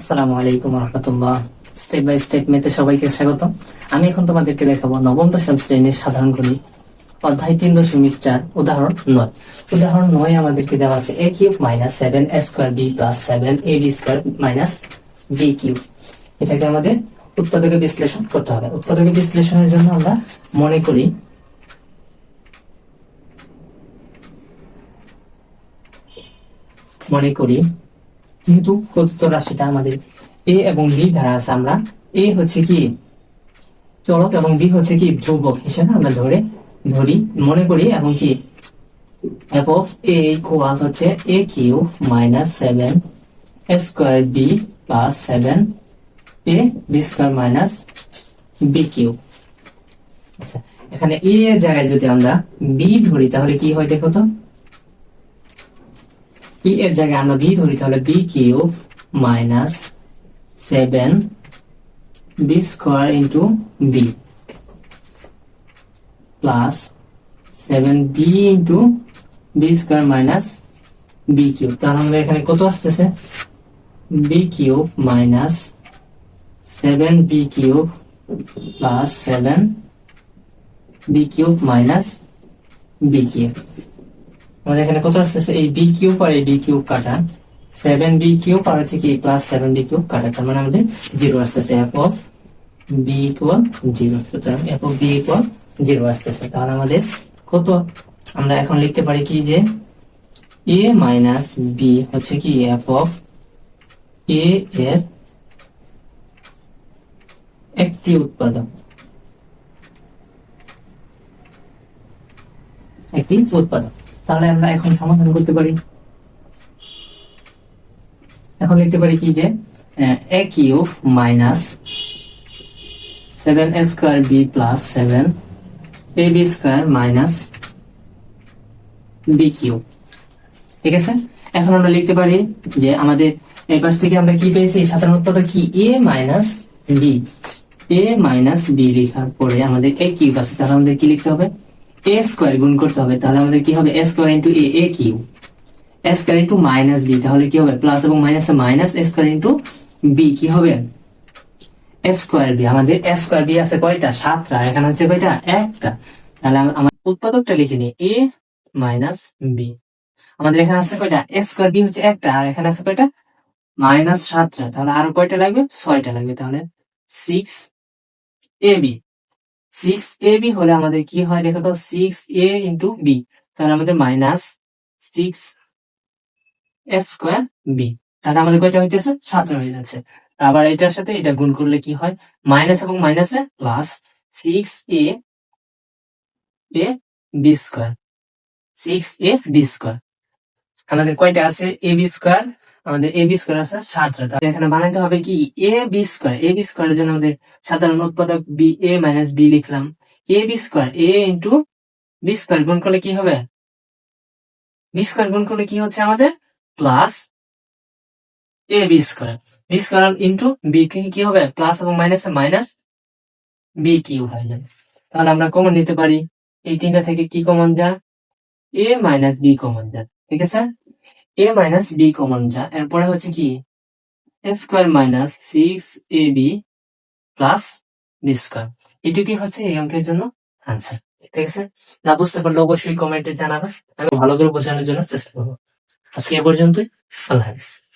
আসসালামু আলাইকুম রহমতুল্লাহ। Step by step মেতে সবাইকে স্বাগত আমি এখন তোমাদেরকে দেখাবো নবম দশম শ্রেণির সাধারণ গণিত, অধ্যায় তিন দশমিক চার, উদাহরণ নয়। উদাহরণ নয় আমাদেরকে দেওয়া আছে A cube minus seven A square B plus seven A B square minus B cube এটাকে আমাদের উৎপাদকে বিশ্লেষণ করতে হবে। উৎপাদকে বিশ্লেষণের জন্য আমরা মনে করি মনে করি যেহেতু প্রদত্ত রাশিটা আমাদের এ এবং বি ধারা আছে, আমরা এ হচ্ছে কি চলক এবং বি হচ্ছে কি ধ্রুবক হিসেবে আমরা ধরে ধরি, মনে করি এবং কি এফ অফ এ হচ্ছে A minus seven square B plus seven A B square minus B cube আচ্ছা এখানে এ এর জায়গায় যদি আমরা বি ধরি, তাহলে কি হয় দেখো তো? ই এর জায়গায় আমরা বি ধরি, তাহলে B cube minus seven B square into B plus seven B into B square minus B cube তাহলে আমাদের এখানে কত আসতেছে? B cube minus seven B cube plus seven B cube minus B cube আমাদের এখানে কত আসতেছে? এই বি কিউব আর এই বি কিউব কাটা। সেভেন বি কিউব আর হচ্ছে কি প্লাস সেভেন বি কিউব কাটা। তার মানে আমাদের জিরো আসতেছে। F of B equal zero সুতরাং F of B equal zero আসতেছে। তাহলে আমাদের কত? আমরা এখন লিখতে পারি কি যে এ মাইনাস বি হচ্ছে কি এফ অফ এ এর একটি উৎপাদক। একটি উৎপাদক। তাহলে আমরা এখন সমাধান করতে পারি। এখন লিখতে পারি কি যে minus seven square B plus seven A B square minus B ঠিক আছে? এখন আমরা লিখতে পারি যে আমাদের এই পাশ থেকে আমরা কি পেয়েছি? সাধারণ উৎপাদক কি? A minus B A minus B লেখার পরে আমাদের এ কিউব আছে, তাহলে আমাদের কি লিখতে হবে? এ স্কোয়ার গুণ করতে হবে, তাহলে আমাদের কি হবে? A square into A A cube A square into minus B তাহলে কি হবে? প্লাস এবং minus minus A square into B কি হবে? এ স্কোয়ার বি আমাদের এ স্কোয়ার বি আছে কয়টা? সাতটা। এখানে হচ্ছে কয়টা? একটা। তাহলে আম- আমার উৎপাদকটা লিখে নিই। এ মাইনাস বি আমাদের এখানে আছে কয়টা? এ স্কোয়ার বি হচ্ছে একটা, আর এখানে আছে কয়টা? মাইনাস সাতটা। তাহলে আরও কয়টা লাগবে? ছয়টা লাগবে। তাহলে six A B six A B হলে আমাদের কি হয় দেখো তো? সিক্স এ ইন্টু বি তাহলে আমাদের minus six S square B তাহলে আমাদের কয়টা হইতেছে? সাতটা হয়ে যাচ্ছে। আবার এটার সাথে এটা গুণ করলে কি হয়? মাইনাস এবং মাইনাসে plus six A A B square six A B square আমাদের কয়টা আছে? এ বি স্কোয়ার আমাদের এ বি স্কোয়ার আছে সাতটা। এখানে বানাইতে হবে কি? A B square A B স্কোয়ারের জন্য আমাদের সাধারণ উৎপাদক বি এ মাইনাস বি লিখলাম। A B square A into B square গুণ করলে কি হবে? বি স্কোয়ার গুণ করলে কি হচ্ছে আমাদের? Plus A B square B square into B কি হবে? প্লাস এবং মাইনাস মাইনাস বি কিউ হয়ে যাবে। তাহলে আমরা কমন নিতে পারি। এই তিনটা থেকে কি কমন যা? এ মাইনাস বি কমন যা। ঠিক আছে? এ মাইনাস বি কমন যা। এরপরে হচ্ছে কি? A square minus six A B plus B square এটি কি হচ্ছে এই অঙ্কের জন্য? আনসার ঠিক আছে? না বুঝতে পারলে অবশ্যই কমেন্টে জানাবে। আমি ভালো করে বোঝানোর জন্য চেষ্টা করব। আজকে এ পর্যন্তই। আল্লাহ হাফিজ।